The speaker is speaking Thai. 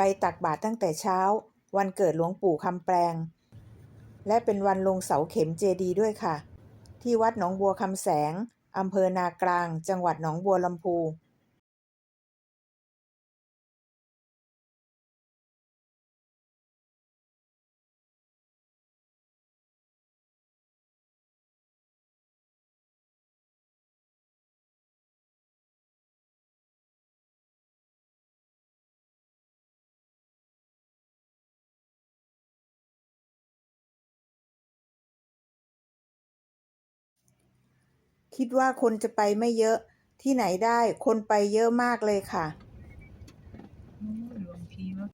ไปตักบาตรตั้งแต่เช้า วันเกิดหลวงปู่คำแปลง และเป็นวันลงเสาเข็มเจดีด้วยค่ะ ที่วัดหนองบัวคำแสงอำเภอนากลาง จังหวัดหนองบัวลำพู คิดว่าคนจะไปไม่เยอะที่ไหนได้คนไปเยอะมากเลยค่ะหลวงพี่ว่